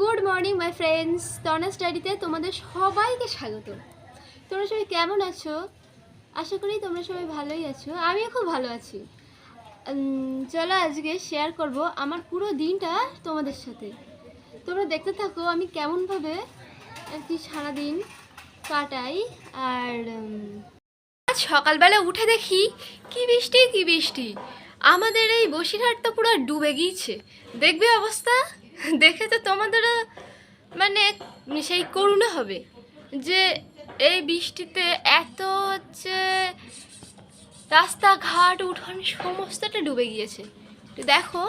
Good morning my friends তনা স্টাডিতে তোমাদের সবাইকে স্বাগত। তোমরা সবাই কেমন আছো? আশা করি তোমরা সবাই ভালোই আছো। আমিও খুব ভালো আছি। চলো আজকে শেয়ার করব আমার পুরো দিনটা তোমাদের সাথে। তোমরা দেখতে থাকো আমি কেমনভাবে আর কি সারাদিন কাটাই। আর আজ সকালবেলা উঠে দেখি কি বৃষ্টি কি বৃষ্টি। আমাদের এই বসিরহাট তো পুরো ডুবে গিয়েছে। দেখবে অবস্থা? দেখে তো তোমাদেরও মানে সেই করুণা হবে যে এই বৃষ্টিতে এত হচ্ছে রাস্তাঘাট, উঠোন সমস্তটা ডুবে গিয়েছে। দেখো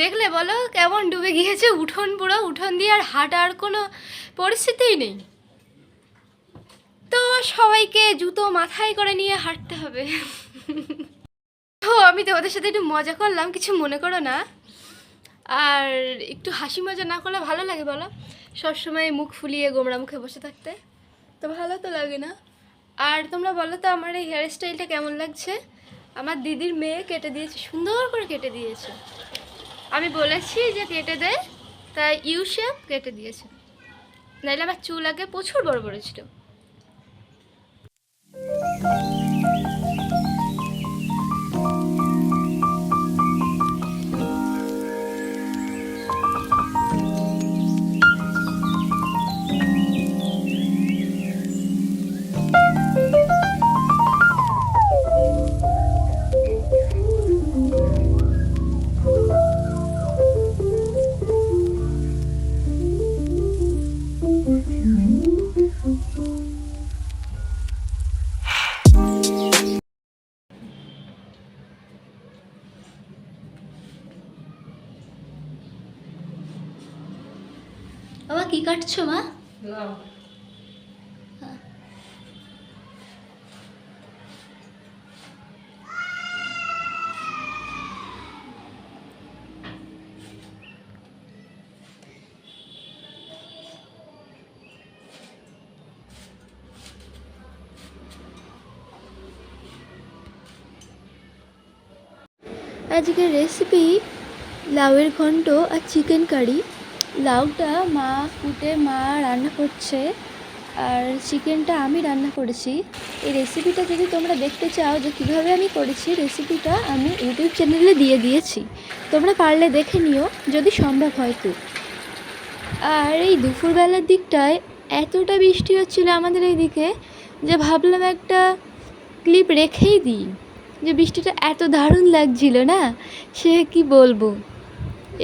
দেখলে বলো কেমন ডুবে গিয়েছে? উঠোন পুরো উঠোন দিয়ে আর হাঁটার কোনো পরিস্থিতিই নেই। তো সবাইকে জুতো মাথায় করে নিয়ে হাঁটতে হবে। তো আমি তোমাদের সাথে একটু মজা করলাম কিছু মনে করো না। আর একটু হাসি মজা না করলে ভালো লাগে বলো? সবসময় মুখ ফুলিয়ে গোমড়া মুখে বসে থাকতে। তো ভালো তো লাগে না। আর তোমরা বলো তো আমার এই হেয়ার স্টাইলটা কেমন লাগছে? আমার দিদির মেয়ে কেটে দিয়েছে সুন্দর করে কেটে দিয়েছে। আমি বলেছি যে কেটে দে, তাই ইউ শেপ কেটে দিয়েছে। নাইলে আমার চুল আগে প্রচুর বড় বড় ছিল। বাবা কি কাটছো মা? আজকের রেসিপি লাউয়ের ঘন্ট আর চিকেন কারি লাউটা মা কুটে মা রান্না করছে, আর চিকেনটা আমি রান্না করেছি। এই রেসিপিটা যদি তোমরা দেখতে চাও যে কীভাবে আমি করেছি রেসিপিটা আমি ইউটিউব চ্যানেলে দিয়ে দিয়েছি। তোমরা পারলে দেখে নিও, যদি সম্ভব হয় তো আর এই দুপুরবেলার দিকটায় এতটা বৃষ্টি হচ্ছিল আমাদের এইদিকে যে ভাবলাম একটা ক্লিপ রেখেই দিই। যে বৃষ্টিটা এত দারুণ লাগছিল না, সে কি বলব?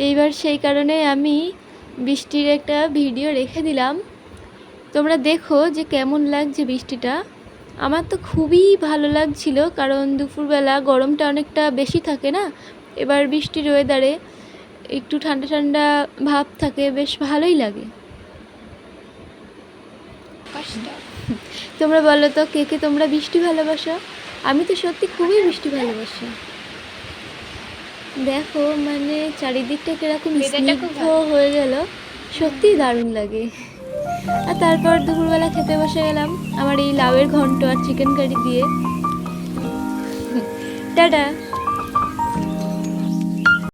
এইবার সেই কারণে আমি বৃষ্টির একটা ভিডিও রেখে দিলাম। তোমরা দেখো যে কেমন লাগছে বৃষ্টিটা। আমার তো খুবই ভালো লাগছিল কারণ দুপুরবেলা গরমটা অনেকটা বেশি থাকে না? এবার বৃষ্টির ওয়েদারে একটু ঠান্ডা ঠান্ডা ভাব থাকে, বেশ ভালোই লাগে। তোমরা বলো তো, কে কে তোমরা বৃষ্টি ভালোবাসো? আমি তো সত্যি খুবই বৃষ্টি ভালোবাসি। দেখো মানে চারিদিকটা কীরকম স্নিগ্ধ হয়ে গেল। সত্যিই দারুণ লাগে। আর তারপর দুপুরবেলা খেতে বসে গেলাম আমার এই লাউয়ের ঘন্ট আর চিকেন কারি দিয়ে। টাটা।